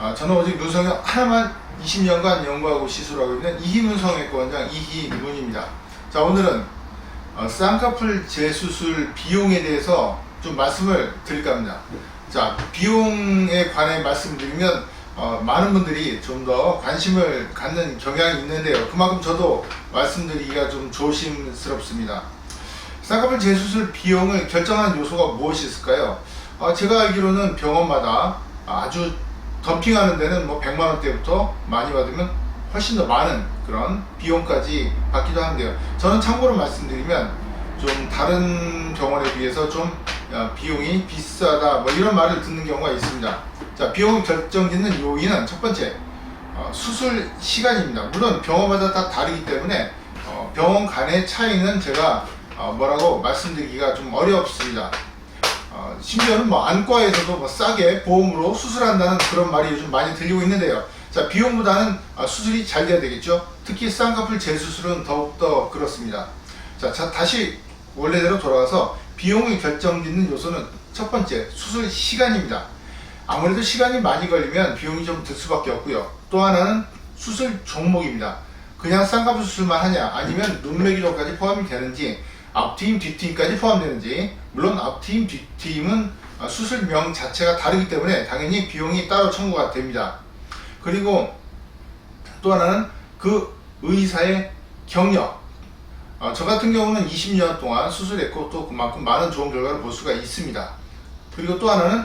아, 저는 오직 눈성형 하나만 20년간 연구하고 시술하고 있는 이희문 성형외과 원장 이희문입니다. 자 오늘은 어, 쌍꺼풀 재수술 비용에 대해서 좀 말씀을 드릴까 합니다. 자 비용에 관해 말씀드리면 어, 많은 분들이 좀 더 관심을 갖는 경향이 있는데요. 그만큼 저도 말씀드리기가 좀 조심스럽습니다. 쌍꺼풀 재수술 비용을 결정하는 요소가 무엇이 있을까요? 어, 제가 알기로는 병원마다 아주 덤핑하는 데는 뭐 100만 원대부터 많이 받으면 훨씬 더 많은 그런 비용까지 받기도 하는데요. 저는 참고로 말씀드리면 좀 다른 병원에 비해서 좀 어, 비용이 비싸다 뭐 이런 말을 듣는 경우가 있습니다. 자 비용 결정짓는 요인은 첫 번째 어, 수술 시간입니다. 물론 병원마다 다 다르기 때문에 어, 병원 간의 차이는 제가 어, 뭐라고 말씀드리기가 좀 어렵습니다. 어, 심지어는 뭐 안과에서도 뭐 싸게 보험으로 수술한다는 그런 말이 요즘 많이 들리고 있는데요. 자 비용보다는 아, 수술이 잘 돼야 되겠죠. 특히 쌍꺼풀 재수술은 더욱더 그렇습니다. 자, 자 다시 원래대로 돌아가서 비용을 결정짓는 요소는 첫 번째 수술 시간입니다. 아무래도 시간이 많이 걸리면 비용이 좀 들 수밖에 없고요. 또 하나는 수술 종목입니다. 그냥 쌍꺼풀 수술만 하냐 아니면 눈매 기종까지 포함이 되는지 앞팀 뒷팀까지 포함되는지 물론 앞팀 뒷팀은 어, 수술명 자체가 다르기 때문에 당연히 비용이 따로 청구가 됩니다. 그리고 또 하나는 그 의사의 경력 어, 저 같은 경우는 20년 동안 수술했고 또 그만큼 많은 좋은 결과를 볼 수가 있습니다. 그리고 또 하나는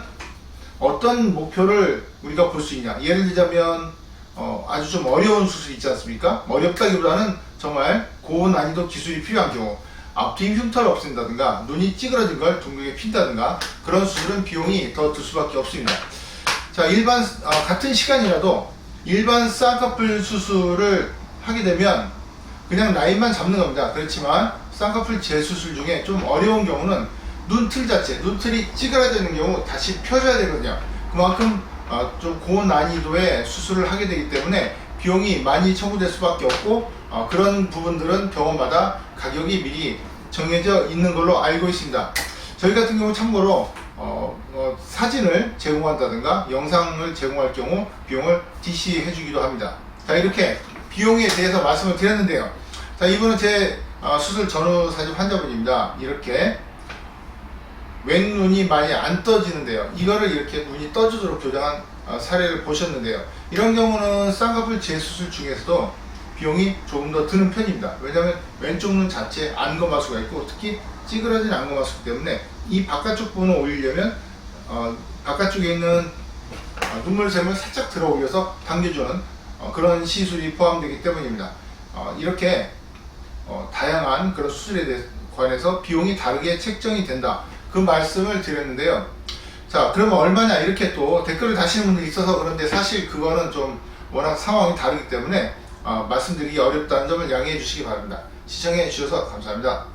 어떤 목표를 우리가 볼 수 있냐. 예를 들자면 어, 아주 좀 어려운 수술 있지 않습니까? 어렵다기보다는 정말 고난이도 기술이 필요한 경우 앞뒤 흉터를 없앤다든가 눈이 찌그러진 걸 둥글게 핀다든가 그런 수술은 비용이 더 들 수밖에 없습니다. 자 일반 아, 같은 시간이라도 일반 쌍꺼풀 수술을 하게 되면 그냥 라인만 잡는 겁니다. 그렇지만 쌍꺼풀 재수술 중에 좀 어려운 경우는 눈틀 자체, 눈틀이 찌그러지는 경우 다시 펴줘야 되거든요. 그만큼 어, 좀 고난이도의 수술을 하게 되기 때문에 비용이 많이 청구될 수밖에 없고 어, 그런 부분들은 병원마다 가격이 미리 정해져 있는 걸로 알고 있습니다. 저희 같은 경우 참고로 어, 어, 사진을 제공한다든가 영상을 제공할 경우 비용을 DC 해 주기도 합니다. 자 이렇게 비용에 대해서 말씀을 드렸는데요. 자 이분은 제 어, 수술 전후 사진 환자분입니다. 이렇게 왼눈이 많이 안 떠지는데요. 이거를 이렇게 눈이 떠지도록 교정한 어, 사례를 보셨는데요. 이런 경우는 쌍꺼풀 재수술 중에서도 비용이 조금 더 드는 편입니다. 왜냐하면 왼쪽 눈 자체에 안검하수가 있고 특히 찌그러진 안검하수 때문에 이 바깥쪽 부분을 올리려면 어, 바깥쪽에 있는 어, 눈물샘을 살짝 들어 올려서 당겨주는 어, 그런 시술이 포함되기 때문입니다. 어, 이렇게 어, 다양한 그런 수술에 관해서 비용이 다르게 책정이 된다. 그 말씀을 드렸는데요. 자, 그러면 얼마냐 이렇게 또 댓글을 다시는 분들이 있어서 그런데 사실 그거는 좀 워낙 상황이 다르기 때문에 어, 말씀드리기 어렵다는 점을 양해해 주시기 바랍니다. 시청해 주셔서 감사합니다.